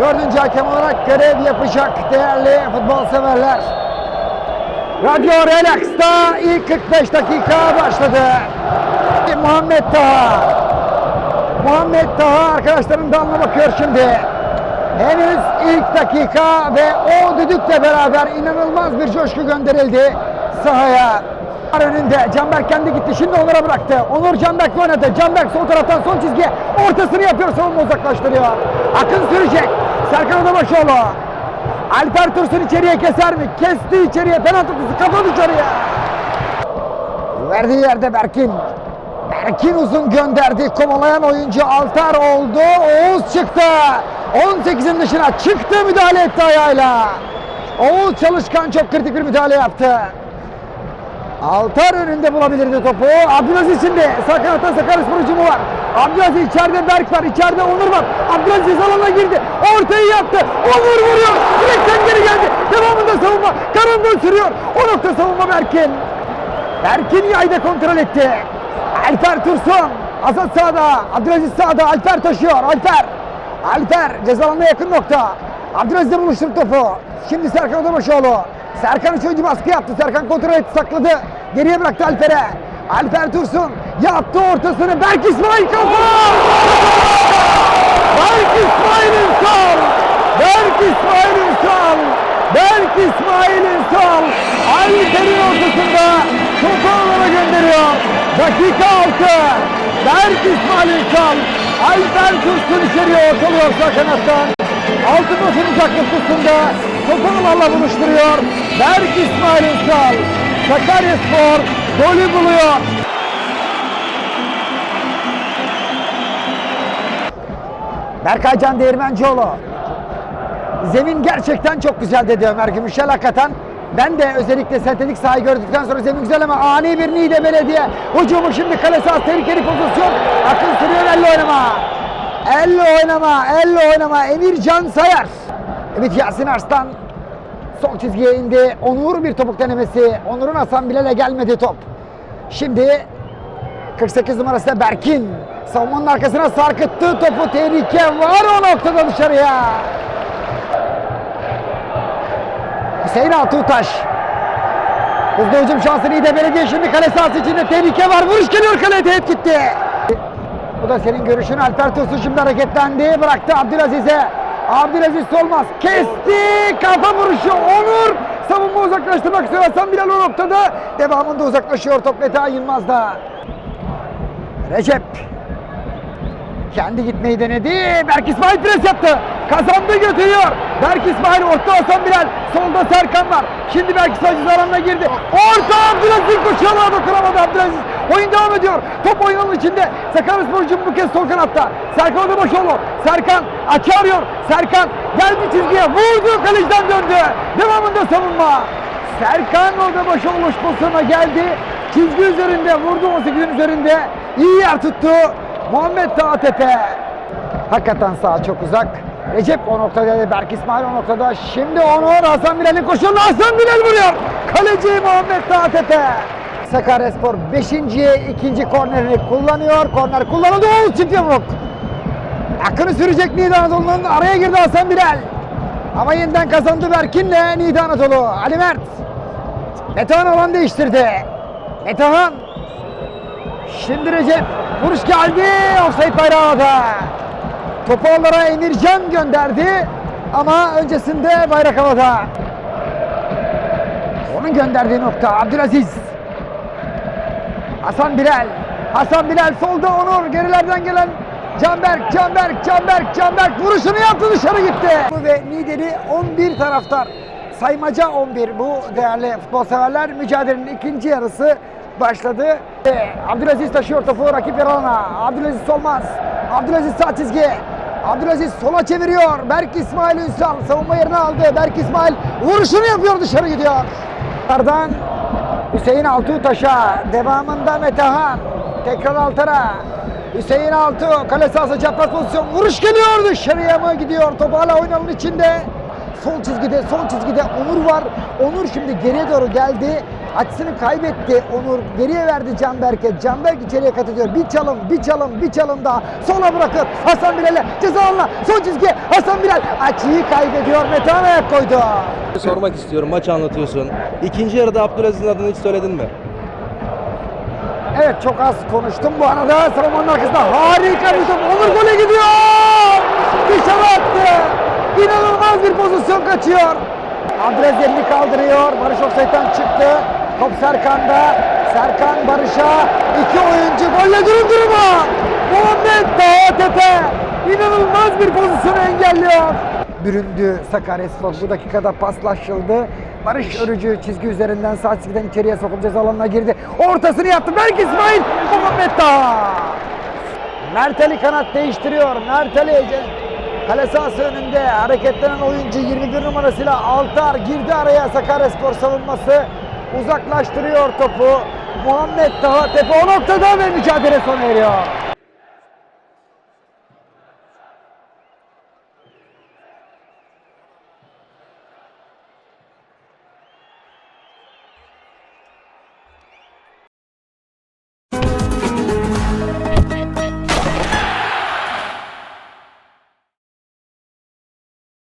Dördüncü hakem olarak görev yapacak değerli futbol severler. Radyo Relax'ta ilk 45 dakika başladı. Muhammed Taha. Muhammed Taha arkadaşların dalına bakıyor şimdi. Henüz ilk dakika ve o düdükle beraber inanılmaz bir coşku gönderildi sahaya. Önünde Canberk kendi gitti. Şimdi Onur'a bıraktı. Onur Canberk'le oynadı. Canberk sol taraftan son çizgiye ortasını yapıyor. Savunma uzaklaştırıyor. Akın sürecek. Serkan Odabaşoğlu. Alper Tursun içeriye keser mi? Kesti içeriye. Penaltı kutusu kafa dışarıya. Verdiği yerde Berkin. Berkin uzun gönderdi. Kovalayan oyuncu Altar oldu. Oğuz çıktı. 18'in dışına çıktı müdahale etti ayağıyla. Oğuz Çalışkan çok kritik bir müdahale yaptı. Altar önünde bulabilirdi topu. Abdülaziz şimdi. Sağ kanatta Sakaryaspor hücumu var. Abdülaziz içeride Berk var. içeride Onur var. Abdülaziz alana girdi. Ortayı yaptı. Onur vuruyor. Direkten geri geldi. Devamında savunma. Karambol sürüyor. O nokta savunma Berk'in. Berkin yayda kontrol etti. Alper Tursun. Azat sağda. Abdülaziz sağda. Alper taşıyor. Alper. Alper ceza alanına yakın nokta. Abdülaziz'le buluşturdu topu. Şimdi Serkan Odabaşoğlu. Serkan üç oyuncu baskı yaptı. Serkan kontrol etti sakladı. Geriye bıraktı Alper'e. Alper Tursun yaptı ortasını. Berk İsmail kafa! Berk İsmail Ünsal! Berk İsmail Ünsal! Berk İsmail Ünsal! Alper'in ortasında topu alana gönderiyor. Dakika 6. Berk İsmail Ünsal. Alper Tursun içeriye ortalıyor sağ kanattan. Altı basın uzaklıktasında topu alanla buluşturuyor. Berk İsmail Ünsal. Sakaryaspor golü buluyor. Berkay Can Değirmencioğlu. Zemin gerçekten çok güzel dedi Ömer Gümüşel hakikaten. Ben de özellikle sentetik sahayı gördükten sonra zemin güzel ama ani bir Niğde Belediye. Hücumu şimdi kale sahası tehlikeli pozisyon. Akın sürüyor elle oynama. Elle oynama, elle oynama. Emircan Sayar. Evet Yasin Arslan sol çizgiye indi. Onur bir topuk denemesi. Onur'un Hasan Bilal'e gelmedi top. Şimdi 48 numarası Berkin. Savunmanın arkasına sarkıttı topu. Tehlike var o noktada dışarıya. Hüseyin Altutaş. Hızlı hücum şansı Niğde Belediye şimdi kale sahası içinde tehlike var. Vuruş geliyor kaleye teğet gitti. Bu da senin görüşün. Alper Tosun şimdi hareketlendi. Bıraktı Abdülaziz'e. Abdülaziz Solmaz kesti. Kafa vuruşu Onur. Savunma uzaklaştırmak istiyor. Hasan Bilal o noktada. Devamında uzaklaşıyor top Meta Yılmaz'da. Recep. Kendi gitmeyi denedi. Berk İsmail pres yaptı. Kazandı götürüyor. Berk İsmail orta Hasan Bilal. Solda Serkan var. Şimdi Berk İsmail alanına girdi. Orta Abdülaziz koşuyor ama dokunamadı Abdülaziz. Oyun devam ediyor. Top oyunun içinde. Sakaryaspor hücumu bu kez sol kanatta. Serkan Odabaşoğlu. Serkan açı arıyor. Serkan geldi çizgiye. Vurdu. Kaleciden döndü. Devamında savunma. Serkan Odabaşoğlu pozisyona geldi. Çizgi üzerinde vurdu 18'in üzerinde. İyi yer tuttu. Muhammed Dağtepe. Hakikaten sağ çok uzak. Recep o noktada, Berk İsmail o noktada. Şimdi Onur Hasan Bilal'in koşuyordu. Hasan Bilal vuruyor. Kaleci Muhammed Dağtepe. Sakaryaspor 5. ikinci kornerini kullanıyor. Korner kullanıldı. Çift yumruk. Akını sürecek Niğde Anadolu'nun araya girdi Hasan Bilal. Ama yeniden kazandı Berkin'le Niğde Anadolu. Ali Mert. Metehan alan değiştirdi. Metehan. Şimdi Recep. Vuruş geldi. Offside bayrağı da. Topu onlara Emircan gönderdi. Ama öncesinde bayrak havada. Onun gönderdiği nokta Abdülaziz. Hasan Bilal. Hasan Bilal solda Onur. Gerilerden gelen Canberk, Canberk, Canberk, Canberk vuruşunu yaptı dışarı gitti. Ve Niğde'li 11 taraftar. Saymaca 11 bu değerli futbol severler. Mücadelenin ikinci yarısı başladı. Ve Abdülaziz taşıyor topu rakip yaralana. Abdülaziz solmaz. Abdülaziz sağ çizgi. Abdülaziz sola çeviriyor. Berk İsmail Ünsal savunma yerine aldı. Berk İsmail vuruşunu yapıyor dışarı gidiyor. Ardan Hüseyin Altutaş'a devamında Metehan tekrar Altar'a Hüseyin Altu kale sahası çapraz pozisyon vuruş geliyor dışarıya mı gidiyor top hala oynanın içinde sol çizgide sol çizgide Onur var Onur şimdi geriye doğru geldi Açısını kaybetti Onur. Geriye verdi Canberk'e. Canberk içeriye kat ediyor. Bir çalım, bir çalım, bir çalım daha. Sola bırakıp Hasan Bilal'e ceza alanına. Son çizgi Hasan Bilal açıyı kaybediyor. Metehan ayak koydu. Sormak istiyorum. Maç anlatıyorsun. İkinci yarıda Abdülaziz'in adını hiç söyledin mi? Evet çok az konuştum. Bu arada savunmanın arkasında harika bir top. Onur gole gidiyor. Dışarı attı. İnanılmaz pozisyon kaçıyor. Andrez elini kaldırıyor. Barış Oksayt'tan çıktı. Top Serkan'da. Serkan Barış'a. iki oyuncu golle durun durma. Muhammed Dağtepe. İnanılmaz bir pozisyonu engelliyor. Büründü Sakaryaspor. Bu dakikada paslaşıldı. Barış Örücü çizgi üzerinden sağ çizgiden içeriye sokup ceza alanına girdi. Ortasını yaptı. Berk İsmail. Muhammed Dağ. Mert Ali kanat değiştiriyor. Mert Ali kale sahası önünde hareketlenen oyuncu 21 numarasıyla Altar girdi araya Sakaryaspor savunması uzaklaştırıyor topu. Muhammed Taha Tepe o noktada ve mücadele sona eriyor.